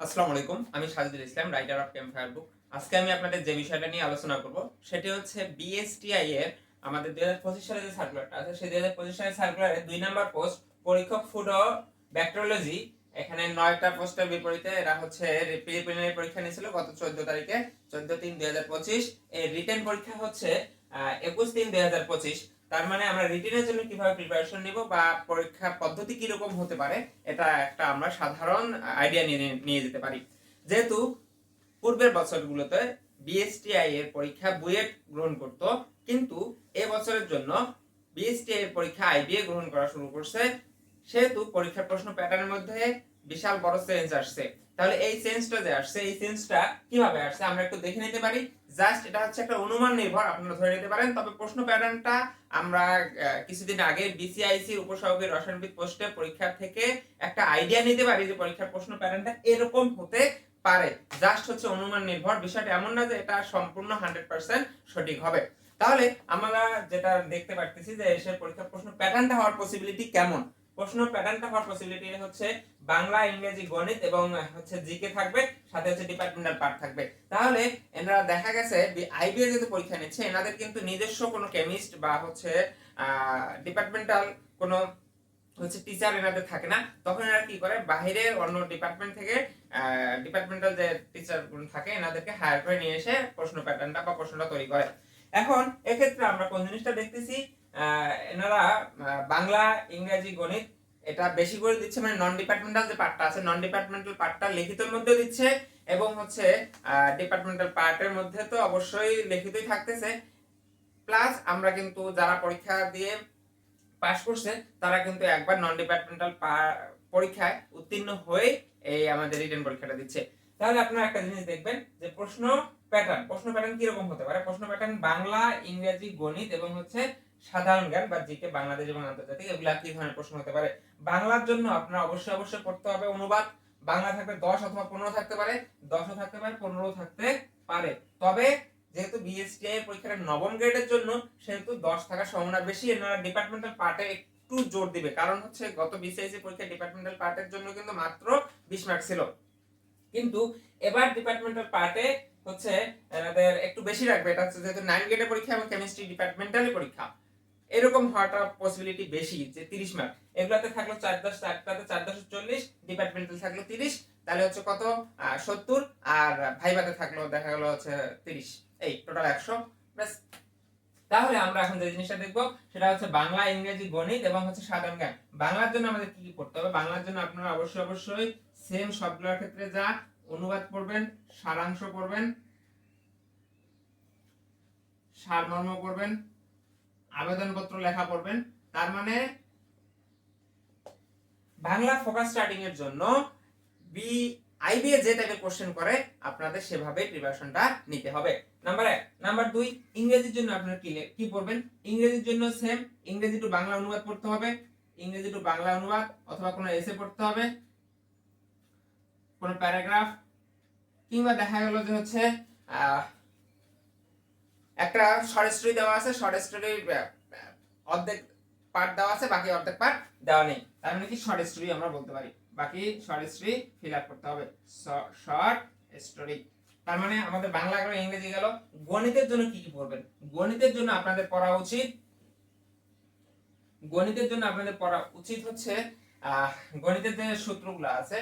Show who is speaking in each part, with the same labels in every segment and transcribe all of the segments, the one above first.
Speaker 1: আসসালামু আলাইকুম, আমি Sajidul Islam writer of camp fire book আজকে আমি আপনাদের যে বিষয়টা নিয়ে আলোচনা করব, সেটি হচ্ছে বিএসটিআই এর আমাদের দুই হাজার পঁচিশ সালে যে সার্কুলারটা আছে, সেই দুই হাজার পঁচিশ সালের সার্কুলারে দুই নাম্বার পোস্ট পরীক্ষক ফুড ও ব্যাকটেরিওলজি এখানে নয়টা পোস্টের বিপরীতে এরা হচ্ছে প্রিলিমিনারি পরীক্ষা নিয়েছিল গত চোদ্দ তারিখে, চোদ্দ তিন দুই হাজার পঁচিশ। এই রিটেন পরীক্ষা হচ্ছে একুশ তিন দুই হাজার পঁচিশ। তার মানে আমরা রিটেনের জন্য কীভাবে প্রিপারেশন নিব বা পরীক্ষা পদ্ধতি কীরকম হতে পারে, এটা একটা আমরা সাধারণ আইডিয়া নিয়ে নিয়ে যেতে পারি। যেহেতু পূর্বের বছরগুলোতে বিএসটিআই এর পরীক্ষা বুয়েট গ্রহণ করত, কিন্তু এ বছরের জন্য বিএসটিআই এর পরীক্ষা আইবিএ গ্রহণ করা শুরু করছে। সেহেতু পরীক্ষার প্রশ্ন প্যাটার্নের মধ্যে বিশাল বড় চেঞ্জ আসছে। তাহলে এই চেঞ্জটা যে আসছে, এই চেঞ্জটা কীভাবে আসছে? আমরা একটু দেখে নিতে পারি। জাস্ট এটা হচ্ছে একটা অনুমান নির্ভর, আপনারা ধরে নিতে পারেন। তবে প্রশ্ন প্যাটার্নটা আমরা কিছুদিন আগে বিসিআইসি উপসহকারী রসায়নবিদ পোস্টে পরীক্ষা থেকে একটা আইডিয়া নিতে পারি যে পরীক্ষার প্রশ্ন প্যাটার্নটা এরকম হতে পারে। জাস্ট হচ্ছে অনুমান নির্ভর। বিষয়টা এমন না যে এটা সম্পূর্ণ হান্ড্রেড পার্সেন্ট সঠিক হবে। তাহলে আমরা যেটা দেখতে পারতেছি যে এসে পরীক্ষার প্রশ্ন প্যাটার্নটা হওয়ার পসিবিলিটি কেমন? প্রশ্ন প্যাটার্নটা হওয়ার পসিবিলিটি হচ্ছে বাংলা, ইংরেজি, গণিত এবং হচ্ছে জিকে থাকবে, সাথে হচ্ছে ডিপার্টমেন্টাল পার্ট থাকবে। তাহলে এনারা দেখা গেছে আইবিএ যেহেতু পরীক্ষা নিচ্ছে, এনাদের কিন্তু নিজস্ব কোনো কেমিস্ট বা হচ্ছে ডিপার্টমেন্টাল কোনো হচ্ছে টিচার এনাদের থাকে না। তখন এরা কি করে? বাইরের অন্য ডিপার্টমেন্ট থেকে ডিপার্টমেন্টাল যে টিচার থাকে, এনাদেরকে হায়ার করে নিয়ে এসে প্রশ্ন প্যাটার্নটা বা প্রশ্নটা তৈরি করে। এখন এক্ষেত্রে আমরা কোন জিনিসটা দেখতেছি? এনারা বাংলা, ইংরেজি, গণিত, এটা বেশি করে দিচ্ছে মানে নন ডিপার্টমেন্টাল যে পার্টটা আছে নন ডিপার্টমেন্টাল পার্টটা লিখিতের মধ্যে দিচ্ছে, এবং হচ্ছে ডিপার্টমেন্টাল পার্টের মধ্যে তো অবশ্যই লিখিতই থাকতেছে। প্লাস আমরা কিন্তু যারা পরীক্ষা দিয়ে পাশ করছে, তারা কিন্তু একবার নন ডিপার্টমেন্টাল পরীক্ষায় উত্তীর্ণ হয়ে এই আমাদের রিটেন পরীক্ষাটা দিচ্ছে। তাহলে আপনারা একটা জিনিস দেখবেন, যে প্রশ্ন প্যাটার্ন প্রশ্ন প্যাটার্ন কীরকম হতে পারে? প্রশ্ন প্যাটার্ন বাংলা, ইংরেজি, গণিত, এবং হচ্ছে সাধারণ জ্ঞান বা জিকে বাংলাদেশ এবং আন্তর্জাতিক, এগুলা কি ধরনের প্রশ্ন হতে পারে? বাংলার জন্য আপনার অবশ্যই অবশ্যই পড়তে হবে অনুবাদ। বাংলা থাকবে দশ অথবা পনেরো থাকতে পারে, দশও থাকতে পারে পনেরো থাকতে পারে। তবে যেহেতু বিএসটিআই পরীক্ষার নবম গ্রেডের জন্য, সেহেতু দশ থাকার সম্ভাবনা বেশি এনারা ডিপার্টমেন্টাল পার্টে একটু জোর দিবে। কারণ হচ্ছে গত বিসিআইসি পরীক্ষা ডিপার্টমেন্টাল পার্টের জন্য কিন্তু মাত্র বিশ মার্ক ছিল। কিন্তু এবার ডিপার্টমেন্টাল পার্টে হচ্ছে, এনাদের একটু বেশি রাখবে। এটা হচ্ছে যেহেতু নাইন গ্রেডের পরীক্ষা এবং কেমিস্ট্রি ডিপার্টমেন্টালি পরীক্ষা। এরকম হওয়াটা পসিবিলিটি বেশি যে তিরিশ মার্ক এগুলাতে থাকল চার দশ চারটাতে চার দশ চল্লিশ ডিপার্টমেন্টাল থাকল তিরিশ, তাহলে হচ্ছে কত? সত্তর, আর ভাইভাতে থাকল, দেখা গেলো হচ্ছে তিরিশ। এই টোটাল একশো। তাহলে আমরা এখন যে জিনিসটা দেখব, সেটা হচ্ছে বাংলা, ইংরেজি, গণিত এবং হচ্ছে সাধারণ জ্ঞান। বাংলার জন্য আমাদের কি কি পড়তে হবে? বাংলার জন্য আপনারা অবশ্যই অবশ্যই সেম সবগুলোর ক্ষেত্রে যা অনুবাদ পড়বেন, সারাংশ পড়বেন, সারমর্ম পড়বেন আবেদনপত্র লেখা পড়বেন। তার মানে বাংলা ফোকাস স্টার্টিং এর জন্য বি আইবিএ যে টাইপের কোশ্চেন করে, আপনাদের সেভাবে প্রিপারেশনটা নিতে হবে। নাম্বার এক। নাম্বার দুই, ইংরেজির জন্য আপনারা কি কি পড়বেন? ইংরেজির জন্য সেম ইংরেজি টু বাংলা অনুবাদ পড়তে হবে। ইংরেজি টু বাংলা অনুবাদ অথবা কোনো এসে পড়তে হবে। কোনো প্যারাগ্রাফ কিংবা দেখা গেল যে হচ্ছে একটা শর্ট স্টোরি দেওয়া আছে শর্ট স্টোরির অর্ধেক পার্ট দেওয়া আছে, বাকি অর্ধেক পার্ট দেওয়া নেই। তার মানে কি শর্ট স্টোরি আমরা বলতে পারি। বাকি শর্ট স্টোরি ফিল আপ করতে হবে। শর্ট স্টোরি তার মানে আমাদের বাংলা গেল ইংরেজি গেল। গণিতের জন্য কি কি পড়বেন? গণিতের জন্য আপনাদের পড়া উচিত। গণিতের জন্য আপনাদের পড়া উচিত হচ্ছে গণিতের যে সূত্রগুলো আছে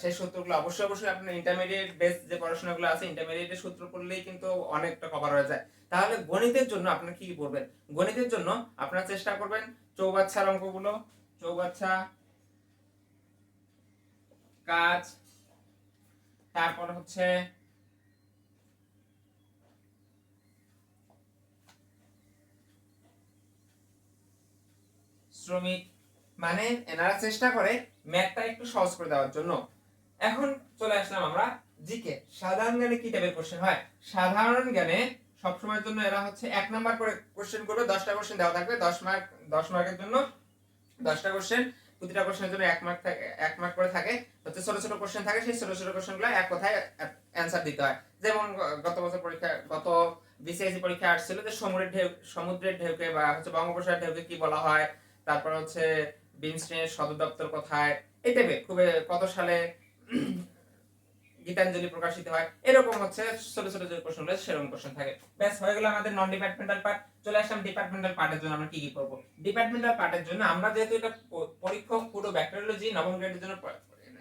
Speaker 1: সেই সূত্রগুলো অবশ্যই অবশ্যই আপনার ইন্টারমিডিয়েট বেস যে পড়াশোনাগুলো আছে ইন্টারমিডিয়েটের সূত্র পড়লেই কিন্তু অনেকটা কভার হয়ে যায়। তাহলে গণিতের জন্য আপনার কি পড়বেন? গণিতের জন্য আপনারা চেষ্টা করবেন চৌবাচ্চার অঙ্কগুলো, চৌবাচ্চা, কাজ, তারপর হচ্ছে শ্রমিক মানে এনারা চেষ্টা করে ম্যাথটা একটু সহজ করে দেওয়ার জন্য। এখন চলে আসলাম আমরা জিকে। সাধারণ জ্ঞানে কি টাইপের কোশ্চেন হয়? সাধারণ জ্ঞানে সবসময়ের জন্য এরা হচ্ছে এক নাম্বার করে কোশ্চেন করবে, দশটা কোশ্চেন দেওয়া থাকবে, দশ মার্ক দশ মার্কের জন্য দশটা কোশ্চেন প্রতিটা কোশ্চেনের জন্য এক মার্ক থাকে, এক মার্ক করে থাকে। হচ্ছে ছোট ছোট কোশ্চেন থাকে, সেই ছোট ছোট কোশ্চেনগুলো এক কথায় অ্যান্সার দিতে হয়। যেমন গত বছর পরীক্ষা, গত বিসিএসসি পরীক্ষা আসছিল যে সমুদ্রের ঢেউ, সমুদ্রের ঢেউকে বা হচ্ছে বঙ্গোপসাগর ঢেউকে কি বলা হয়? তারপর হচ্ছে বিমস্টেনের সদর দপ্তর কোথায়? এই টাইপের খুবই কত সালে গীতাঞ্জলি প্রকাশিত হয়? এরকম হচ্ছে, ছোট ছোট যে কোশ্চেন সেরকম কোশ্চেন থাকে। ব্যাস, হয়ে গেল আমাদের নন ডিপার্টমেন্টাল পার্ট চলে আসলাম ডিপার্টমেন্টাল পার্টের জন্য আমরা কি কি করব? ডিপার্টমেন্টাল পার্টের জন্য আমরা যেহেতু এটা পরীক্ষক, পুরো ব্যাকটেরিওলজি নবম গ্রেডের জন্য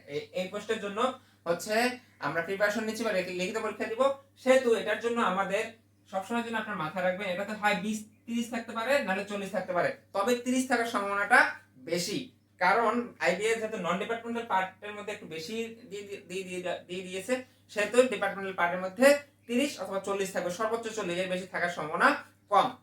Speaker 1: এই- পোস্টের জন্য হচ্ছে আমরা প্রিপারেশন নিচ্ছি বা লিখি- লিখিত পরীক্ষা দিব। সেহেতু এটার জন্য আমাদের সবসময় জন্য আপনার মাথায় রাখবেন, এটাতে হয় বিশ, তিরিশ থাকতে পারে, নাহলে চল্লিশ থাকতে পারে। তবে তিরিশ থাকার সম্ভাবনাটা বেশি। কারণ আইবিএস যেহেতু নন ডিপার্টমেন্টাল পার্টের মধ্যে একটু বেশি দিয়ে দিয়ে- দিয়ে দিয়ে- দিয়ে দিয়েছে, সেহেতু ডিপার্টমেন্টাল পার্টের মধ্যে তিরিশ অথবা চল্লিশ থাকবে। সর্বোচ্চ চল্লিশ এর বেশি থাকার সম্ভাবনা কম।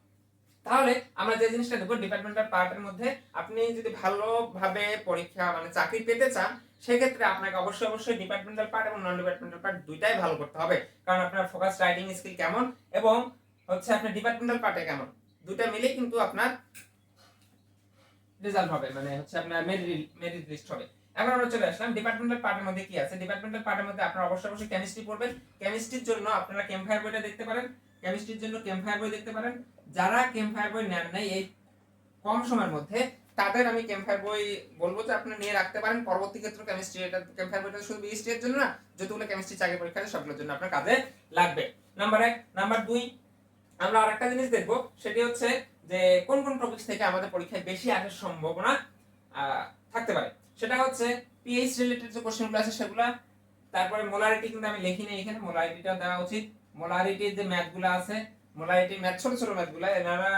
Speaker 1: তাহলে আমরা যে জিনিসটা দেখব ডিপার্টমেন্টাল পার্টের মধ্যে আপনি যদি ভালোভাবে পরীক্ষা মানে চাকরি পেতে চান, সেক্ষেত্রে আপনাকে অবশ্যই অবশ্যই ডিপার্টমেন্টাল পার্ট এবং নন ডিপার্টমেন্টাল পার্ট দুইটাই ভালো করতে হবে। কারণ আপনার ফোকাস রাইটিং স্কিল কেমন এবং হচ্ছে আপনার ডিপার্টমেন্টাল পার্টে কেমন। দুইটা মিলেই কিন্তু আপনার রেজাল্ট হবে মানে হচ্ছে আপনার মেরিট মেরিট লিস্ট হবে। এখন আমরা চলে আসলাম ডিপার্টমেন্টাল পার্টের মধ্যে কি আছে? ডিপার্টমেন্টাল পার্টের মধ্যে আপনারা অবশ্যই অবশ্যই কেমিস্ট্রি পড়বেন। কেমিস্ট্রির জন্য আপনারা কেমফায়ার বইটা দেখতে পারেন। কেমিস্ট্রির জন্য কেমফায়ার বই দেখতে পারেন। যারা কেমফায়ার বই নেন নাই, এই কম সময়ের মধ্যে, তাদের আমি ক্যাম্পার বই বলব যে আপনি নিয়ে রাখতে পারেন। পরবর্তী ক্ষেত্রে কেমিস্ট্রি এটা ক্যাম্পার বইটা শুধু বিএসটি এর জন্য না, যতগুলো কেমিস্ট্রি চাকরি পরীক্ষা আছে, সবগুলোর জন্য আপনার কাজে লাগবে। নাম্বার এক নাম্বার দুই, আমরা আরেকটা জিনিস দেখব, সেটি হচ্ছে যে কোন কোন টপিকস থেকে আমাদের পরীক্ষায় বেশি আসার সম্ভাবনা থাকতে পারে। সেটা হচ্ছে পিএইচ রিলেটেড যে কোশ্চেনগুলো আছে সেগুলো, তারপরে মোলারিটি কিন্তু আমি লিখিনি এখানে মোলারিটিটা দেওয়া উচিত। মোলারিটির যে ম্যাথগুলো আছে মোলারিটি ম্যাথ ছোট ছোট ম্যাথগুলো এনারা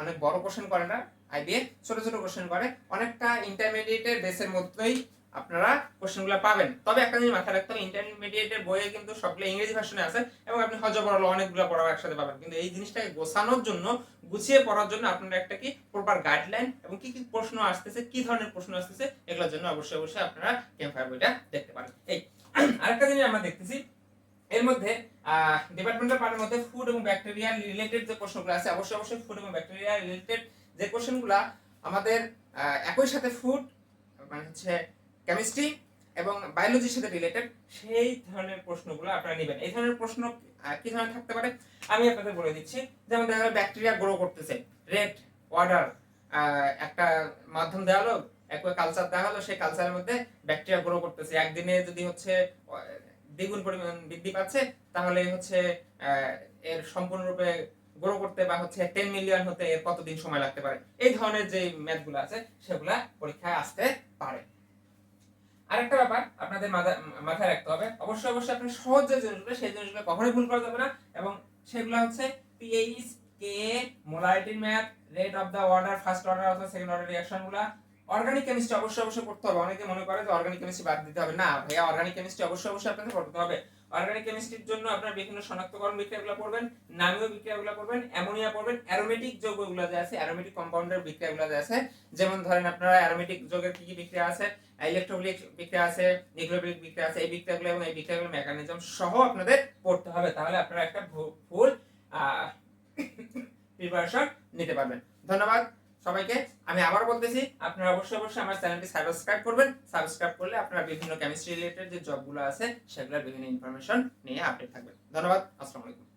Speaker 1: অনেক বড় কোশ্চেন করে না আইবিএ ছোট ছোট কোশ্চেন করে। অনেকটা ইন্টারমিডিয়েটের বেসের মধ্যেই আপনারা কোশ্চেনগুলো পাবেন। তবে একটা জিনিস মাথায় রাখতে হবে ইন্টারমিডিয়েটের বইয়ে কিন্তু সবগুলো ইংরেজি ভার্সনে আছে, এবং আপনি হজ বড় অনেকগুলো পড়াও একসাথে পাবেন। কিন্তু এই জিনিসটাকে গোছানোর জন্য গুছিয়ে পড়ার জন্য আপনারা একটা কি প্রপার গাইডলাইন এবং কি কি প্রশ্ন আসতেছে, কি ধরনের প্রশ্ন আসতেছে, এগুলোর জন্য অবশ্যই অবশ্যই আপনারা ক্যাম্পায়ার বইটা দেখতে পারেন। এই, আরেকটা জিনিস আমরা দেখতেছি, এর মধ্যে ডিপার্টমেন্টাল পার্টের মধ্যে ফুড এবং ব্যাকটেরিয়া রিলেটেড যে প্রশ্নগুলো আছে, অবশ্যই অবশ্যই ফুড এবং ব্যাকটেরিয়া রিলেটেড যে কোশ্চেনগুলো আমাদের একই সাথে ফুড মানে হচ্ছে কেমিস্ট্রি এবং বায়োলজির সাথে রিলেটেড সেই ধরনের প্রশ্নগুলো আপনারা নেবেন। এই ধরনের প্রশ্ন কি ধরনের থাকতে পারে? আমি আপনাদের বলে দিচ্ছি, যেমন দেখা গেল ব্যাকটেরিয়া গ্রো করতেছে। রেড ওয়াটার একটা মাধ্যম দেওয়া হলো একই কালচার দেওয়া হলো সেই কালচারের মধ্যে ব্যাকটেরিয়া গ্রো করতেছে। একদিনে যদি হচ্ছে দ্বিগুণ পরিমাণ বৃদ্ধি পাচ্ছে, তাহলে হচ্ছে এর সম্পূর্ণরূপে গ্রো করতে বা হচ্ছে টেন মিলিয়ন হতে এর কতদিন সময় লাগতে পারে? এই ধরনের যে ম্যাথগুলো আছে, সেগুলা পরীক্ষায় আসতে পারে। আরেকটা ব্যাপার আপনাদের মাথায় রাখতে হবে। অবশ্যই অবশ্যই আপনি সহজ যে জিনিসগুলো, সেই জিনিসগুলো কখনোই ভুল করা যাবে না এবং সেগুলো হচ্ছে পিএইচ কে মোলারিটির math, rate of the order, first order অথবা সেকেন্ড অর্ডার অর্গানিক কেমিস্ট্রি অবশ্যই অবশ্যই পড়তে হবে। অনেকে মনে করে যে অর্গানিক কেমিস্ট্রি বাদ দিতে হবে। না, ভাইয়া, অর্গানিক কেমিস্ট্রি অবশ্যই অবশ্যই আপনাকে পড়তে হবে। অর্গানিক কেমিস্ট্রির জন্য আপনার বিভিন্ন শনাক্তকরণ বিক্রিয়াগুলো পড়বেন, নামীয় বিক্রিয়াগুলো পড়বেন, অ্যামোনিয়া পড়বেন অ্যারোমেটিক যৌগগুলো যে আছে অ্যারোমেটিক কম্পাউন্ডের বিক্রিয়াগুলো যে আছে, যেমন ধরেন আপনারা অ্যারোমেটিক যৌগের কি কি বিক্রিয়া আছে ইলেকট্রোলিক বিক্রিয়া আছে নিউক্লিওফিলিক বিক্রিয়া আছে, এই বিক্রিয়াগুলো এবং এই বিক্রিয়াগুলোর মেকানিজম সহ আপনাদের পড়তে হবে, তাহলে আপনারা একটা ফুল প্রিপারেশন নিতে পারবেন। ধন্যবাদ। সবাইকে আমি আবার বলতেছি, আপনারা অবশ্যই অবশ্যই আমার চ্যানেলটি সাবস্ক্রাইব করবেন। সাবস্ক্রাইব করলে আপনারা বিভিন্ন কেমিস্ট্রি রিলেটেড যে জবগুলো আছে, সেগুলোর বিভিন্ন ইনফরমেশন নিয়ে আপডেট থাকবেন। ধন্যবাদ, আসসালামু আলাইকুম।